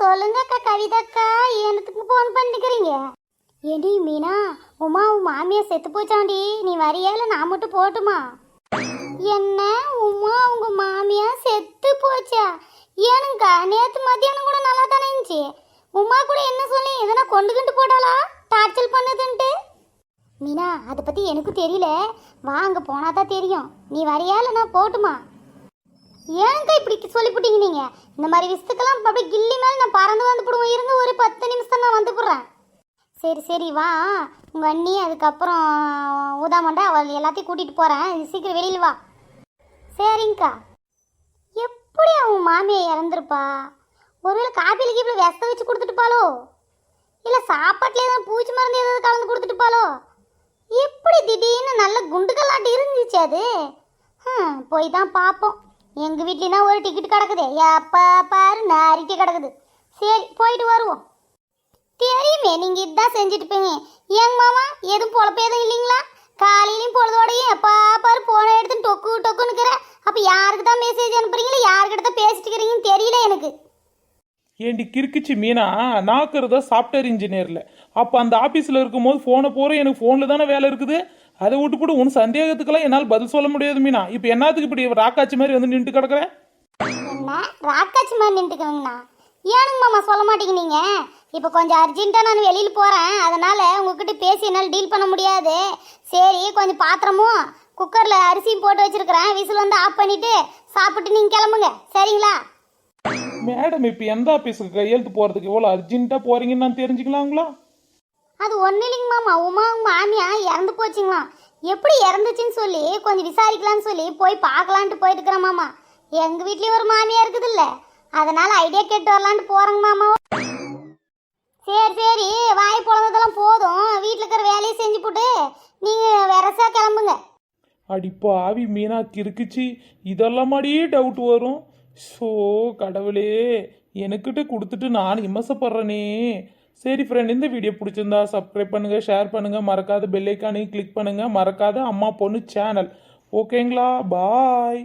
சொல்லுங்கக்கா கவிதாக்கா. என்னத்துக்கு ஃபோன் பண்ணிக்கிறீங்க? ஏடி மீனா உமா உன் மாமியா செத்து போச்சாண்டி. நீ வரியால நான் மட்டும் போட்டுமா? என்ன? உமா உங்க மாமியா செத்து போச்சா? ஏனுங்கா நேத்து மத்தியானம் கூட நல்லா தானே இருந்துச்சு. உமா கூட என்ன சொல்லி எதனா கொண்டுகிட்டு போடாளா டார்ச்சல் பண்ணுதுன்ட்டு. மீனா அதை பத்தி எனக்கு தெரியல. வா அங்க போனாதான் தெரியும். நீ வரியால நான் போட்டுமா? ஏங்க இப்படி சொல்லிவிட்டீங்க நீங்க? இந்த மாதிரி விஷயத்துக்கெல்லாம் அப்படியே கில்லி மேல நான் பறந்து வந்து போடுவோம். இருங்க ஒரு பத்து நிமிஷம் நான் வந்து போடுறேன். சரி சரி வா. உங்க அண்ணி அதுக்கப்புறம் ஊதாமண்டா அவள் எல்லாத்தையும் கூட்டிட்டு போறேன். சீக்கிரம் வெளியில் வா. சரிங்கக்கா. எப்படி அவன் மாமியை இறந்துருப்பா? ஒருவேளை காப்பியில் கீப்பில் விஷத்தை வச்சு கொடுத்துட்டுப்பாளோ? இல்லை சாப்பாட்டில் ஏதாவது பூச்சி மருந்து ஏதாவது கலந்து கொடுத்துட்டுப்பாளோ? எப்படி திடீர்னு நல்ல குண்டுகளாட்டி இருந்துச்சு அது? போய் தான் பார்ப்போம். எங்கள் வீட்லனா ஒரு டிக்கெட் கிடக்குது. எப்போ பாரு நாரிட்டு கிடக்குது. சரி போயிட்டு வருவோம். தெரியுமே நீங்கள் இதான் செஞ்சுட்டு போங்க ஏங்க மாமா எதுவும் பொழப்பு எதுவும் இல்லைங்களா? காலையிலையும் பொழுதோடையும் எப்பா பாரு போனை எடுத்து டொக்கு டொக்குன்னுக்கிற அப்போ யாருக்கு தான் மெசேஜ் அனுப்புறீங்களா யாருக்கிட்ட தான் பேசிட்டு இருக்கிறீங்கன்னு தெரியல எனக்கு. ஏண்டி கிறுக்குச்சு மீனா? நாக்குறதா சாஃப்ட்வேர் இன்ஜினியரில் அப்போ அந்த ஆஃபீஸில் இருக்கும்போது ஃபோனை போகிற எனக்கு ஃபோனில் தானே வேலை இருக்குது? அதை விட்டு போட்டு உன் சந்தேகத்துக்கெல்லாம் என்னால் பதில் சொல்ல முடியாது மீனா. இப்போ என்னத்துக்கு இப்படி ராக்காச்சி மாதிரி வந்து நின்று கிடக்குறேன் என்ன? ராக்காச்சி மாதிரி நின்றுக்கணுங்கண்ணா ஏனுங்க மாமா சொல்ல மாட்டேங்கிறீங்க? இப்போ கொஞ்சம் அர்ஜென்ட்டாக நான் வெளியில் போகிறேன் அதனால் உங்ககிட்ட பேசி என்னால் டீல் பண்ண முடியாது. சரி கொஞ்சம் பாத்திரமும் குக்கரில் அரிசியும் போட்டு வச்சிருக்கிறேன். விசில் வந்து ஆஃப் பண்ணிவிட்டு சாப்பிட்டு நீங்கள் கிளம்புங்க. சரிங்களா? மேடம் இப்போ எந்த ஆஃபீஸுக்கு கையெழுத்து போகிறதுக்கு எவ்வளோ அர்ஜென்ட்டாக போகிறீங்கன்னு நான் தெரிஞ்சுக்கலாங்களா? அது ஒன்றும் இல்லைங்க மாமா. உமா மாமியா இறந்து போச்சுங்களாம் எப்படி இறந்துச்சுன்னு சொல்லி கொஞ்சம் விசாரிக்கலாம்னு சொல்லி போய் பார்க்கலான்ட்டு போயிட்டு இருக்கிறேன் மாமா. எங்கள் வீட்லேயும் ஒரு மாமியா இருக்குது இல்லை அதனால ஐடியா கேட்டு வரலான்ட்டு போகிறேங்க மாமா. சரி சரி. வாய் பொழந்ததெல்லாம் போதும். வீட்டில் இருக்கிற வேலையை செஞ்சு போட்டு நீங்கள் வெரசா கிளம்புங்க. அடி பாவி மீனா கிறுக்குச்சி இதெல்லாமாடியே டவுட் வரும். ஸோ கடவுளே எனக்கிட்ட கொடுத்துட்டு நான் இமசப்படுறேனே சரி ஃப்ரெண்ட் இந்த வீடியோ பிடிச்சிருந்தா சப்ஸ்கிரைப் பண்ணுங்கள் ஷேர் பண்ணுங்கள் மறக்காத பெல்லைக்கானையும் கிளிக் பண்ணுங்கள் மறக்காத அம்மா பொண்ணு சேனல் ஓகேங்களா பாய்